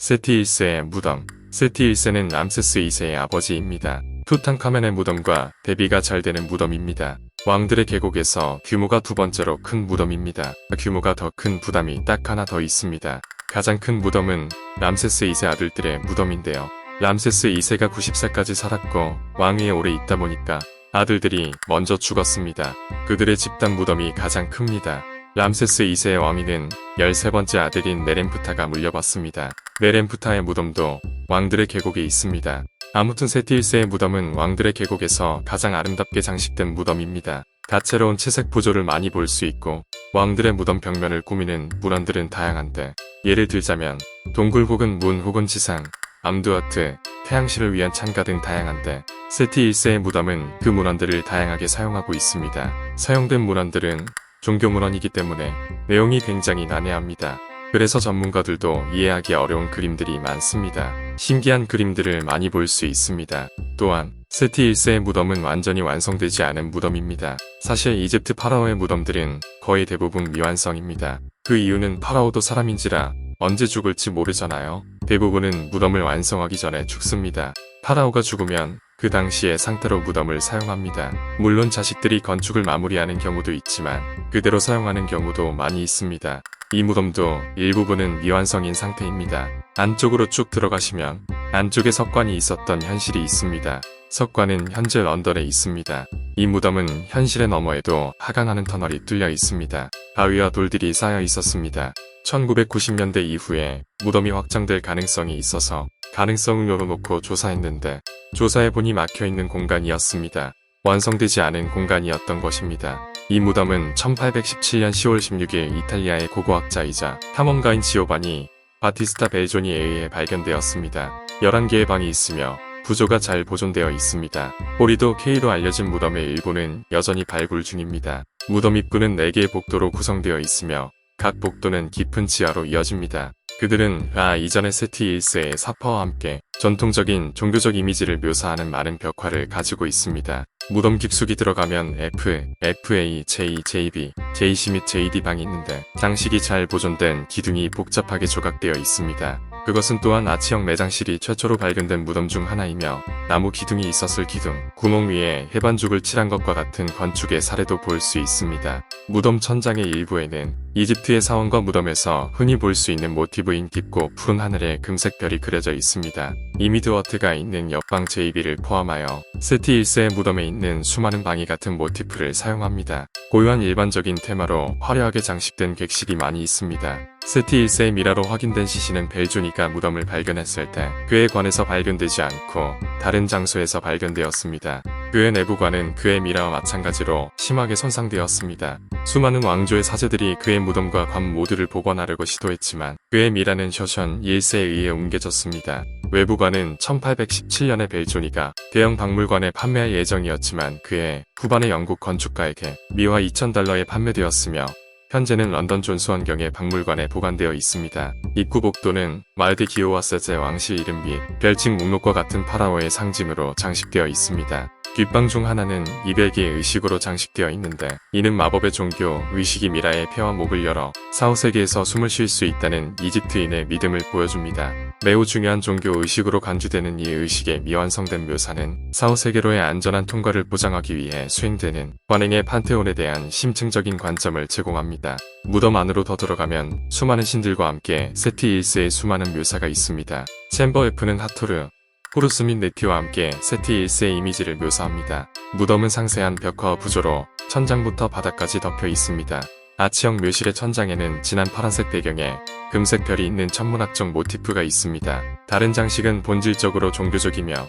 세티 1세의 무덤. 세티 1세는 람세스 2세의 아버지입니다. 투탕카멘의 무덤과 대비가 잘 되는 무덤입니다. 왕들의 계곡에서 규모가 두 번째로 큰 무덤입니다. 규모가 더 큰 부담이 딱 하나 더 있습니다. 가장 큰 무덤은 람세스 2세 아들들의 무덤인데요. 람세스 2세가 90세까지 살았고 왕위에 오래 있다 보니까 아들들이 먼저 죽었습니다. 그들의 집단 무덤이 가장 큽니다. 람세스 2세의 왕위는 13번째 아들인 네렘프타가 물려받습니다. 네렘프타의 무덤도 왕들의 계곡에 있습니다. 아무튼 세티 1세의 무덤은 왕들의 계곡에서 가장 아름답게 장식된 무덤입니다. 다채로운 채색 보조를 많이 볼 수 있고 왕들의 무덤 벽면을 꾸미는 문헌들은 다양한데 예를 들자면 동굴 혹은 문 혹은 지상, 암두아트, 태양시를 위한 창가 등 다양한데 세티 1세의 무덤은 그 문헌들을 다양하게 사용하고 있습니다. 사용된 문헌들은 종교 문헌이기 때문에 내용이 굉장히 난해합니다. 그래서 전문가들도 이해하기 어려운 그림들이 많습니다. 신기한 그림들을 많이 볼 수 있습니다. 또한 세티 1세의 무덤은 완전히 완성되지 않은 무덤입니다. 사실 이집트 파라오의 무덤들은 거의 대부분 미완성입니다. 그 이유는 파라오도 사람인지라 언제 죽을지 모르잖아요. 대부분은 무덤을 완성하기 전에 죽습니다. 파라오가 죽으면 그 당시의 상태로 무덤을 사용합니다. 물론 자식들이 건축을 마무리하는 경우도 있지만 그대로 사용하는 경우도 많이 있습니다. 이 무덤도 일부분은 미완성인 상태입니다. 안쪽으로 쭉 들어가시면 안쪽에 석관이 있었던 현실이 있습니다. 석관은 현재 런던에 있습니다. 이 무덤은 현실의 너머에도 하강하는 터널이 뚫려 있습니다. 바위와 돌들이 쌓여 있었습니다. 1990년대 이후에 무덤이 확장될 가능성이 있어서 가능성을 열어놓고 조사했는데 조사해보니 막혀있는 공간이었습니다. 완성되지 않은 공간이었던 것입니다. 이 무덤은 1817년 10월 16일 이탈리아의 고고학자이자 탐험가인 지오바니 바티스타 벨존이에 의해 발견되었습니다. 11개의 방이 있으며 구조가 잘 보존되어 있습니다. 꼬리도 K로 알려진 무덤의 일부는 여전히 발굴 중입니다. 무덤 입구는 4개의 복도로 구성되어 있으며 각 복도는 깊은 지하로 이어집니다. 그들은 아 이전의 세티 1세의 사파와 함께 전통적인 종교적 이미지를 묘사하는 많은 벽화를 가지고 있습니다. 무덤 깊숙이 들어가면 F, FA, J, JB, JC 및 JD 방이 있는데 장식이 잘 보존된 기둥이 복잡하게 조각되어 있습니다. 그것은 또한 아치형 매장실이 최초로 발견된 무덤 중 하나이며 나무 기둥이 있었을 기둥, 구멍 위에 해반죽을 칠한 것과 같은 건축의 사례도 볼 수 있습니다. 무덤 천장의 일부에는 이집트의 사원과 무덤에서 흔히 볼 수 있는 모티브인 깊고 푸른 하늘에 금색 별이 그려져 있습니다. 이미드워트가 있는 옆방 JB를 포함하여 세티 1세의 무덤에 있는 수많은 방이 같은 모티프를 사용합니다. 고유한 일반적인 테마로 화려하게 장식된 객실이 많이 있습니다. 세티 1세의 미라로 확인된 시신은 벨조니가 무덤을 발견했을 때 그에 관해서 발견되지 않고 다른 장소에서 발견되었습니다. 그의 내부관은 그의 미라와 마찬가지로 심하게 손상되었습니다. 수많은 왕조의 사제들이 그의 무덤과 관 모두를 복원하려고 시도했지만 그의 미라는 쇼션 1세에 의해 옮겨졌습니다. 외부관은 1817년에 벨조니가 대형 박물관에 판매할 예정이었지만 그의 후반의 영국 건축가에게 미화 2,000달러에 판매되었으며 현재는 런던 존스 원경의 박물관에 보관되어 있습니다. 입구 복도는 말드 기오와 세제 왕실 이름 및 별칭 목록과 같은 파라오의 상징으로 장식되어 있습니다. 뒷방 중 하나는 200개의 의식으로 장식되어 있는데 이는 마법의 종교 의식이 미라의 폐와 목을 열어 사후세계에서 숨을 쉴 수 있다는 이집트인의 믿음을 보여줍니다. 매우 중요한 종교 의식으로 간주되는 이 의식의 미완성된 묘사는 사후세계로의 안전한 통과를 보장하기 위해 수행되는 관행의 판테온에 대한 심층적인 관점을 제공합니다. 무덤 안으로 더 들어가면 수많은 신들과 함께 세티 1세의 수많은 묘사가 있습니다. 챔버 F는 하토르, 호루스 및 네티와 함께 세티 1세의 이미지를 묘사합니다. 무덤은 상세한 벽화 구조로 천장부터 바닥까지 덮여 있습니다. 아치형 묘실의 천장에는 진한 파란색 배경에 금색 별이 있는 천문학적 모티프가 있습니다. 다른 장식은 본질적으로 종교적이며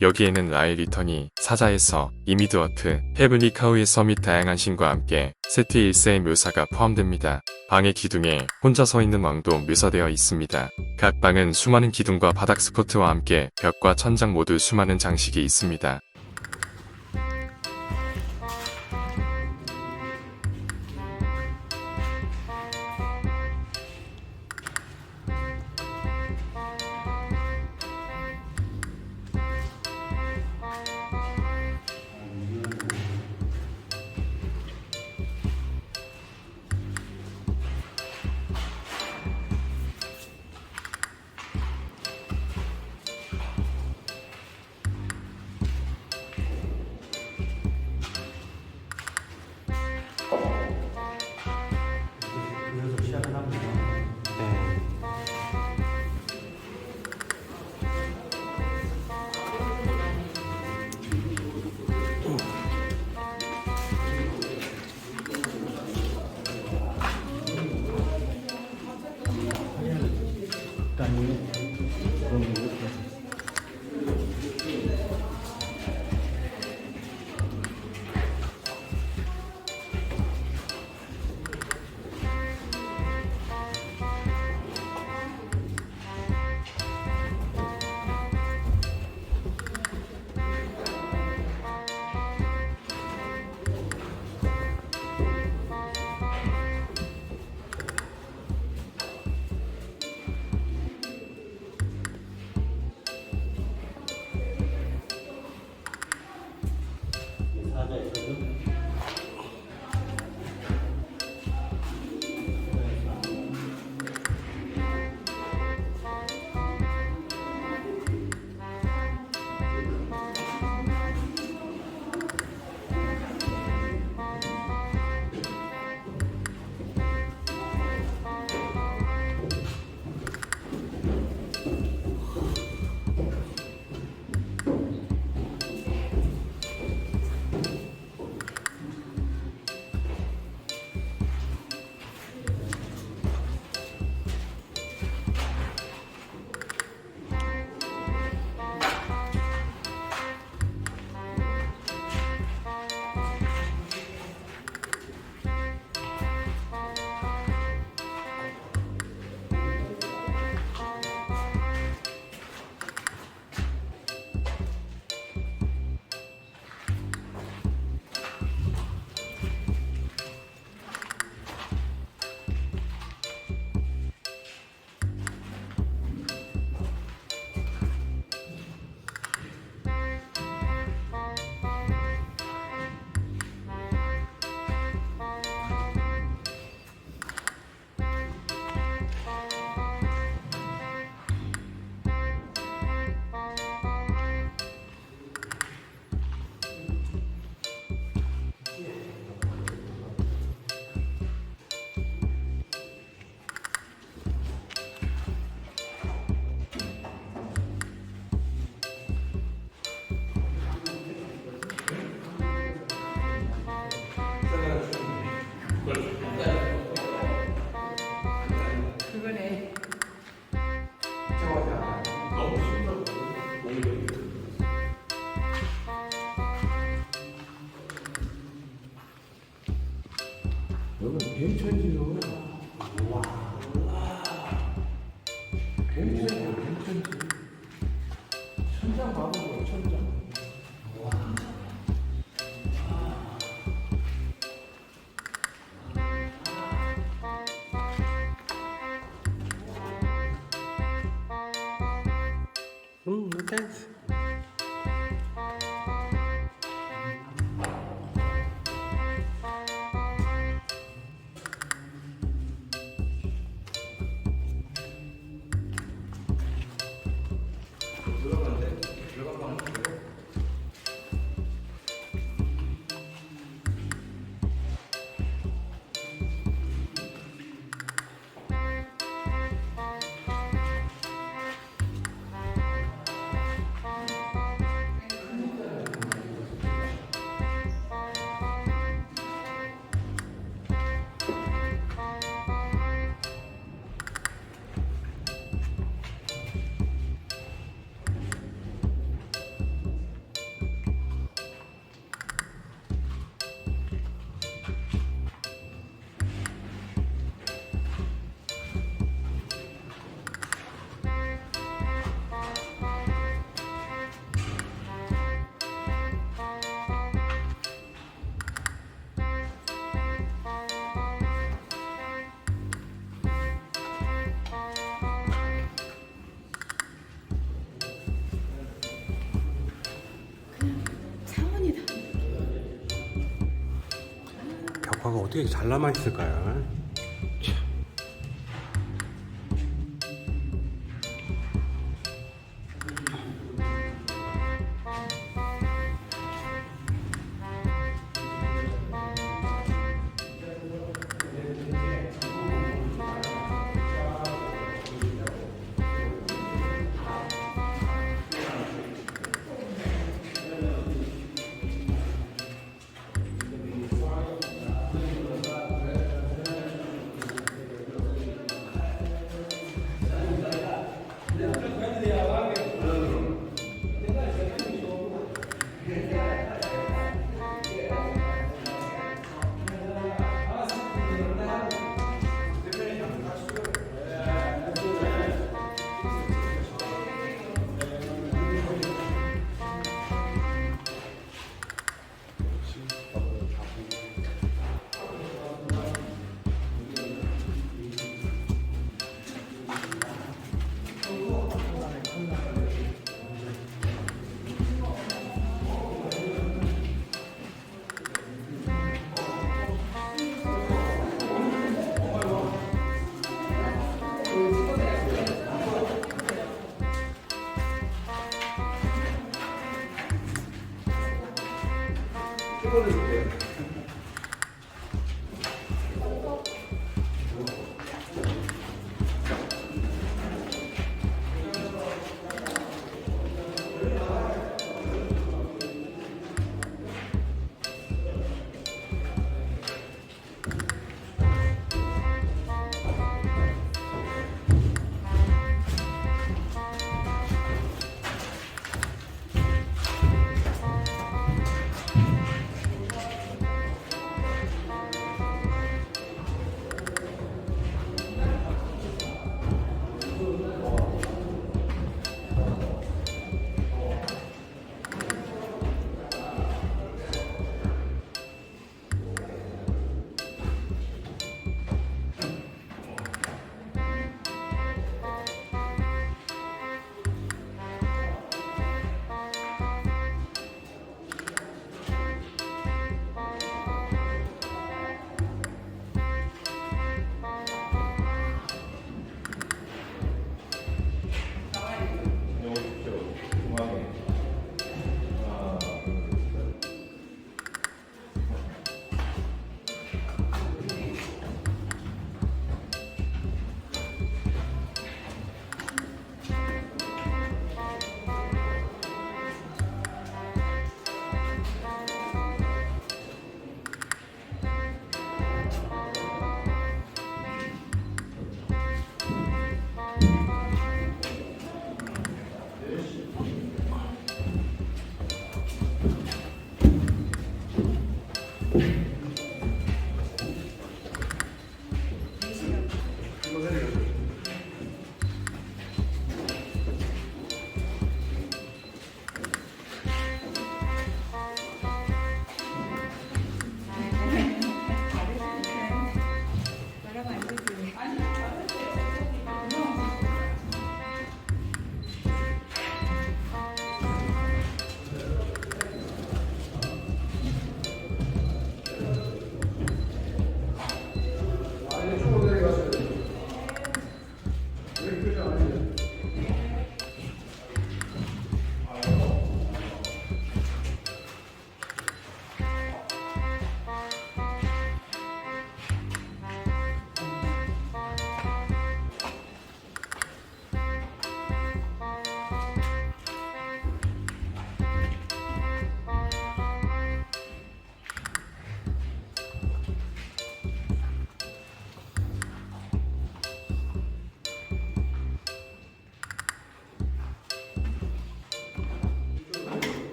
여기에는 라일 리턴이 사자에서 이미드워트, 헤블리 카우의 서밋 다양한 신과 함께 세티 1세의 묘사가 포함됩니다. 방의 기둥에 혼자 서 있는 왕도 묘사되어 있습니다. 각 방은 수많은 기둥과 바닥 스포트와 함께 벽과 천장 모두 수많은 장식이 있습니다. 여기 뱀천지요. 와. 뱀천지요, 뱀천지. 천장 봐보세요, 천장. 벽화가 어떻게 이렇게 잘 남아 있을까요?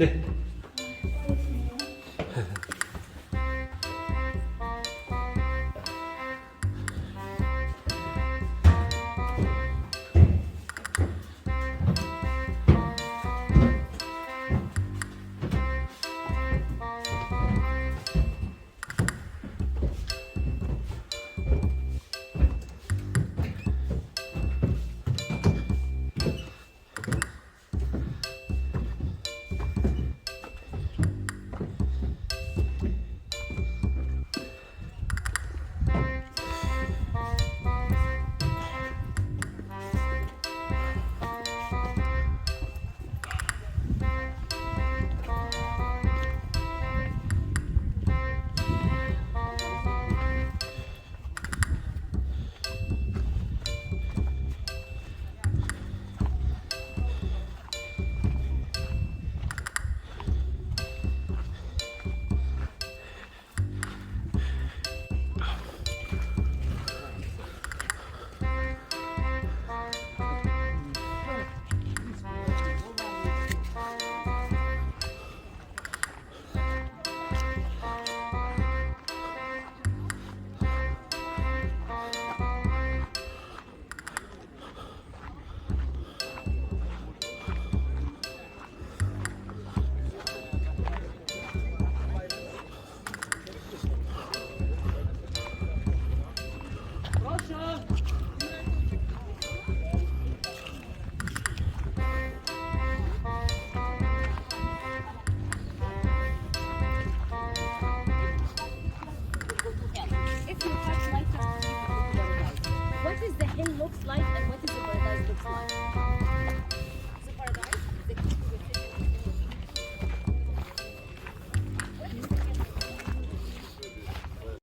네.